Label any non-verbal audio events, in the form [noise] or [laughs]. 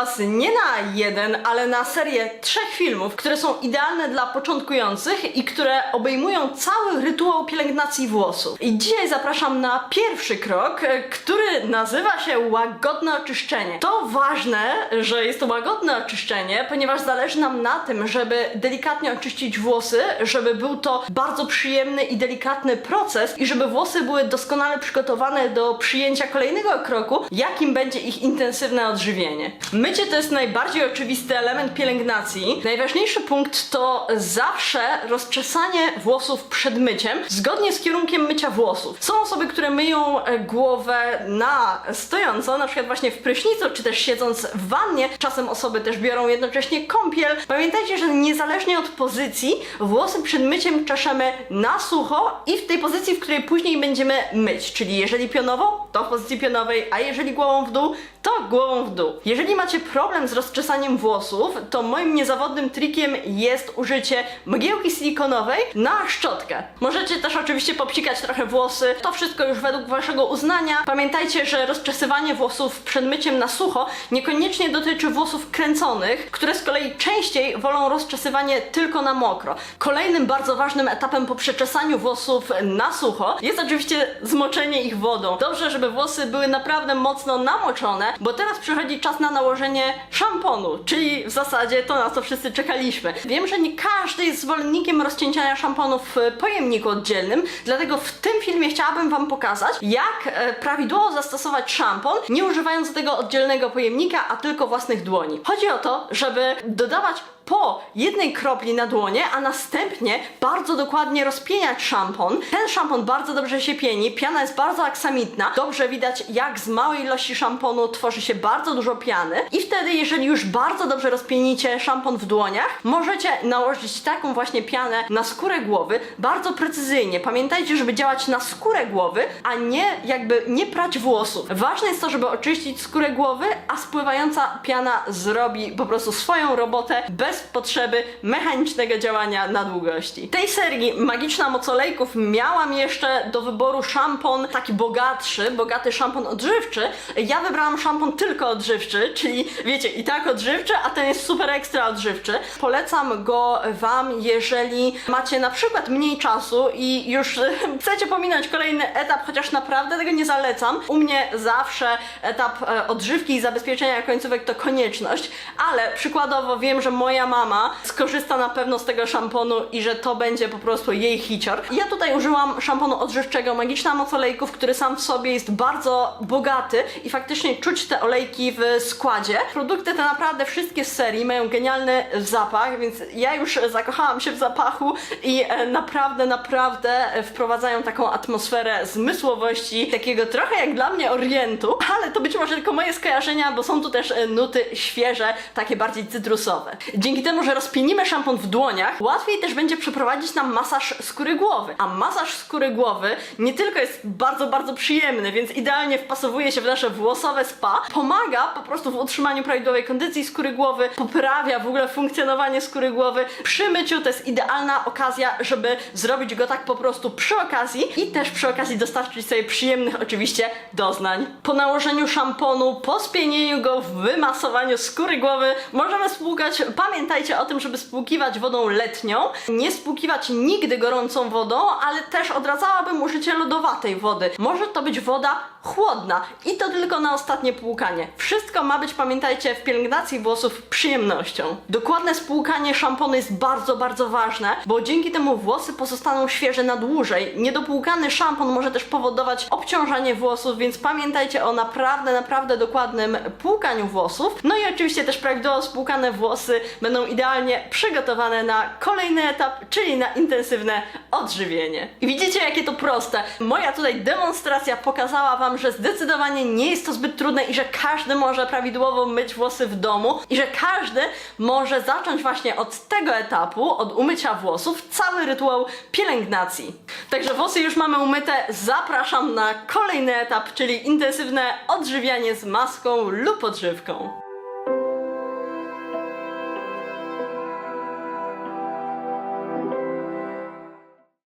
Was nie na jeden, ale na serię trzech filmów, które są idealne dla początkujących i które obejmują cały rytuał pielęgnacji włosów. I dzisiaj zapraszam na pierwszy krok, który nazywa się łagodne oczyszczenie. To ważne, że jest to łagodne oczyszczenie, ponieważ zależy nam na tym, żeby delikatnie oczyścić włosy, żeby był to bardzo przyjemny i delikatny proces i żeby włosy były doskonale przygotowane do przyjęcia kolejnego kroku, jakim będzie ich intensywne odżywienie. Mycie to jest najbardziej oczywisty element pielęgnacji. Najważniejszy punkt to zawsze rozczesanie włosów przed myciem, zgodnie z kierunkiem mycia włosów. Są osoby, które myją e, głowę na stojąco, na przykład właśnie w prysznicu, czy też siedząc w wannie. Czasem osoby też biorą jednocześnie kąpiel. Pamiętajcie, że niezależnie od pozycji, włosy przed myciem czeszemy na sucho i w tej pozycji, w której później będziemy myć. Czyli jeżeli pionowo, to w pozycji pionowej, a jeżeli głową w dół, to głową w dół. Jeżeli macie problem z rozczesaniem włosów, to moim niezawodnym trikiem jest użycie mgiełki silikonowej na szczotkę. Możecie też oczywiście popsikać trochę włosy, to wszystko już według waszego uznania. Pamiętajcie, że rozczesywanie włosów przed myciem na sucho niekoniecznie dotyczy włosów kręconych, które z kolei częściej wolą rozczesywanie tylko na mokro. Kolejnym bardzo ważnym etapem po przeczesaniu włosów na sucho jest oczywiście zmoczenie ich wodą. Dobrze, żeby włosy były naprawdę mocno namoczone, bo teraz przychodzi czas na nałożenie szamponu, czyli w zasadzie to na co wszyscy czekaliśmy. Wiem, że nie każdy jest zwolennikiem rozcieńczania szamponu w pojemniku oddzielnym, dlatego w tym filmie chciałabym Wam pokazać, jak e, prawidłowo zastosować szampon, nie używając tego oddzielnego pojemnika, a tylko własnych dłoni. Chodzi o to, żeby dodawać po jednej kropli na dłonie, a następnie bardzo dokładnie rozpieniać szampon. Ten szampon bardzo dobrze się pieni, piana jest bardzo aksamitna. Dobrze widać, jak z małej ilości szamponu tworzy się bardzo dużo piany. I wtedy, jeżeli już bardzo dobrze rozpienicie szampon w dłoniach, możecie nałożyć taką właśnie pianę na skórę głowy, bardzo precyzyjnie. Pamiętajcie, żeby działać na skórę głowy, a nie jakby nie prać włosów. Ważne jest to, żeby oczyścić skórę głowy, a spływająca piana zrobi po prostu swoją robotę bez potrzeby mechanicznego działania na długości. W tej serii Magiczna Moc Olejków miałam jeszcze do wyboru szampon taki bogatszy, bogaty szampon odżywczy. Ja wybrałam szampon tylko odżywczy, czyli wiecie, i tak odżywczy, a ten jest super ekstra odżywczy. Polecam go Wam, jeżeli macie na przykład mniej czasu i już [laughs] chcecie pominąć kolejny etap, chociaż naprawdę tego nie zalecam. U mnie zawsze etap e, odżywki i zabezpieczenia końcówek to konieczność, ale przykładowo wiem, że moja mama skorzysta na pewno z tego szamponu i że to będzie po prostu jej hicior. Ja tutaj użyłam szamponu odżywczego Magiczna Moc Olejków, który sam w sobie jest bardzo bogaty i faktycznie czuć te olejki w składzie. Produkty te naprawdę wszystkie z serii mają genialny zapach, więc ja już zakochałam się w zapachu i e, naprawdę, naprawdę wprowadzają taką atmosferę zmysłowości, takiego trochę jak dla mnie orientu, ale to być może tylko moje skojarzenia, bo są tu też e, nuty świeże, takie bardziej cytrusowe. Dzięki temu, że rozpienimy szampon w dłoniach, łatwiej też będzie przeprowadzić nam masaż skóry głowy. A masaż skóry głowy nie tylko jest bardzo, bardzo przyjemny, więc idealnie wpasowuje się w nasze włosowe spa, pomaga po prostu w utrzymaniu prawidłowej kondycji skóry głowy, poprawia w ogóle funkcjonowanie skóry głowy. Przy myciu to jest idealna okazja, żeby zrobić go tak po prostu przy okazji i też przy okazji dostarczyć sobie przyjemnych oczywiście doznań. Po nałożeniu szamponu, po spienieniu go, w wymasowaniu skóry głowy możemy spłukać. Pamiętajcie o tym, żeby spłukiwać wodą letnią. Nie spłukiwać nigdy gorącą wodą, ale też odradzałabym użycie lodowatej wody. Może to być woda chłodna i to tylko na ostatnie płukanie. Wszystko ma być, pamiętajcie, w pielęgnacji włosów przyjemnością. Dokładne spłukanie szamponu jest bardzo, bardzo ważne, bo dzięki temu włosy pozostaną świeże na dłużej. Niedopłukany szampon może też powodować obciążanie włosów, więc pamiętajcie o naprawdę, naprawdę dokładnym płukaniu włosów. No i oczywiście też prawidłowo spłukane włosy będą idealnie przygotowane na kolejny etap, czyli na intensywne odżywienie. I widzicie, jakie to proste. Moja tutaj demonstracja pokazała Wam, że zdecydowanie nie jest to zbyt trudne i że każdy może prawidłowo myć włosy w domu i że każdy może zacząć właśnie od tego etapu, od umycia włosów, cały rytuał pielęgnacji. Także włosy już mamy umyte, zapraszam na kolejny etap, czyli intensywne odżywianie z maską lub odżywką.